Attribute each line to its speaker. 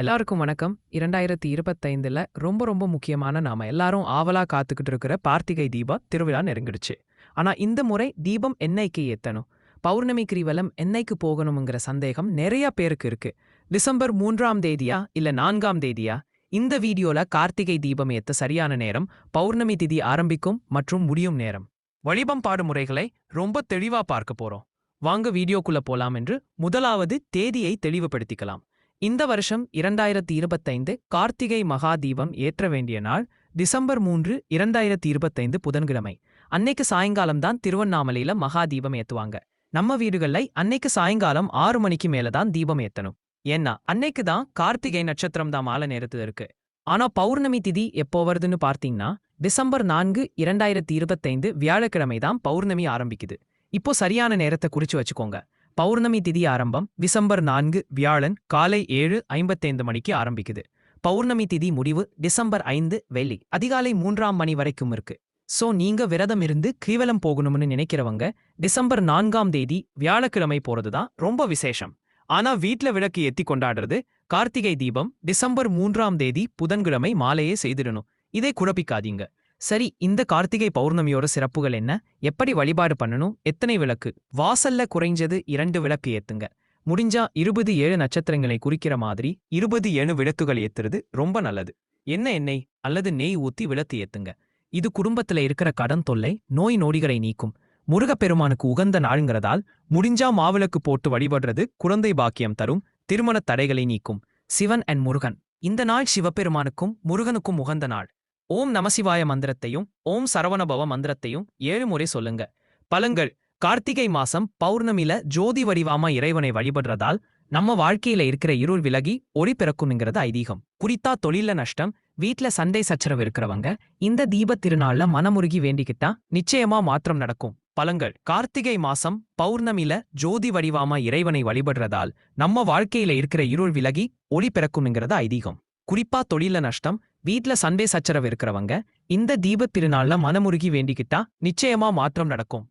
Speaker 1: எல்லாருக்கும் வணக்கம். இரண்டாயிரத்தி இருபத்தைந்துல ரொம்ப ரொம்ப முக்கியமான நாம எல்லாரும் ஆவலா காத்துக்கிட்டு இருக்கிற கார்த்திகை தீபா திருவிழா நெருங்கிடுச்சு. ஆனா இந்த முறை தீபம் என்னைக்கு ஏத்தணும்? பௌர்ணமி கிரிவலம் என்னைக்கு போகணுங்கிற சந்தேகம் நிறைய பேருக்கு இருக்கு. டிசம்பர் மூன்றாம் தேதியா இல்ல நான்காம் தேதியா? இந்த வீடியோல கார்த்திகை தீபம் ஏத்த சரியான நேரம் பௌர்ணமி திதி ஆரம்பிக்கும் மற்றும் முடியும் நேரம். வழிபம்பாடு முறைகளை ரொம்ப தெளிவா பார்க்க போறோம். வாங்க வீடியோக்குள்ள போலாம் என்று முதலாவது தேதியை தெளிவுபடுத்திக்கலாம். இந்த வருஷம் இரண்டாயிரத்தி இருபத்தைந்து கார்த்திகை மகா தீபம் ஏற்ற வேண்டிய நாள் டிசம்பர் மூன்று இரண்டாயிரத்தி இருபத்தைந்து புதன்கிழமை. அன்னைக்கு சாயங்காலம்தான் திருவண்ணாமலையில மகா தீபம் ஏத்துவாங்க. நம்ம வீடுகள்ல அன்னைக்கு சாயங்காலம் ஆறு மணிக்கு மேல தான் தீபம் ஏத்தணும். ஏன்னா அன்னைக்கு தான் கார்த்திகை நட்சத்திரம் தான் மாலை நேரத்துல இருக்கு. ஆனா பௌர்ணமி திதி எப்போ வருதுன்னு பார்த்தீங்கன்னா டிசம்பர் நான்கு இரண்டாயிரத்தி இருபத்தைந்து வியாழக்கிழமை தான் பௌர்ணமி ஆரம்பிக்குது. இப்போ சரியான நேரத்தை குறிச்சு வச்சுக்கோங்க. பௌர்ணமி திதி ஆரம்பம் டிசம்பர் நான்கு வியாழன் காலை ஏழு ஐம்பத்தைந்து மணிக்கு ஆரம்பிக்குது. பௌர்ணமி திதி முடிவு டிசம்பர் ஐந்து வெள்ளி. அதிகாலை மூன்றாம் மணி வரைக்கும் இருக்கு. சோ நீங்க விரதம் இருந்து கீவலம் போகணும்னு நினைக்கிறவங்க டிசம்பர் நான்காம் தேதி வியாழக்கிழமை போறதுதான் ரொம்ப விசேஷம். ஆனா வீட்ல விளக்கு எத்தி கொண்டாடுறது கார்த்திகை தீபம் டிசம்பர் மூன்றாம் தேதி புதன்கிழமை மாலையே செய்திடணும். இதை குழப்பிக்காதீங்க. சரி இந்த கார்த்திகை பௌர்ணமியோட சிறப்புகள் என்ன? எப்படி வழிபாடு பண்ணணும்? எத்தனை விளக்கு? வாசல்ல குறைஞ்சது இரண்டு விளக்கு ஏத்துங்க. முடிஞ்சா இருபது ஏழு நட்சத்திரங்களை குறிக்கிற மாதிரி இருபது ஏழு விளக்குகள் ஏத்துறது ரொம்ப நல்லது. என்ன எண்ணெய்? அல்லது நெய் ஊத்தி விளக்கு ஏத்துங்க. இது குடும்பத்துல இருக்கிற கடன் தொல்லை நோய் நோடிகளை நீக்கும். முருகப்பெருமானுக்கு உகந்த நாளுங்கிறதால் முடிஞ்சா மாவிளக்கு போட்டு வழிபடுறது குழந்தை பாக்கியம் தரும் திருமணத் தடைகளை நீக்கும். சிவன் அண்ட் முருகன். இந்த நாள் சிவபெருமானுக்கும் முருகனுக்கும் உகந்த நாள். ஓம் நமசிவாய மந்திரத்தையும் ஓம் சரவணபவ மந்திரத்தையும் ஏழு முறை சொல்லுங்க. பலங்கள் கார்த்திகை மாசம் பௌர்ணமில ஜோதி வடிவாமா இறைவனை வழிபடுறதால் நம்ம வாழ்க்கையில இருக்கிற இருள் விலகி ஒளி பிறக்கும்ங்கிறது ஐதீகம். குறித்தா தொழில நஷ்டம் வீட்ல சண்டை சச்சரவு இருக்கிறவங்க இந்த தீபத் திருநாள்ல மனமுருகி வேண்டிக்கிட்டா நிச்சயமா மாற்றம் நடக்கும். பலங்கள் கார்த்திகை மாசம் பௌர்ணமில ஜோதி வடிவாமா இறைவனை வழிபடுறதால் நம்ம வாழ்க்கையில இருக்கிற இருள் விலகி ஒளி பிறக்கும்ங்கிறது ஐதீகம். குறிப்பா தொழில நஷ்டம் வீட்ல சண்டே சச்சரவு இருக்கிறவங்க இந்த தீபத் திருநாள்ல மனமுருகி வேண்டிக்கிட்டா நிச்சயமா மாற்றம் நடக்கும்.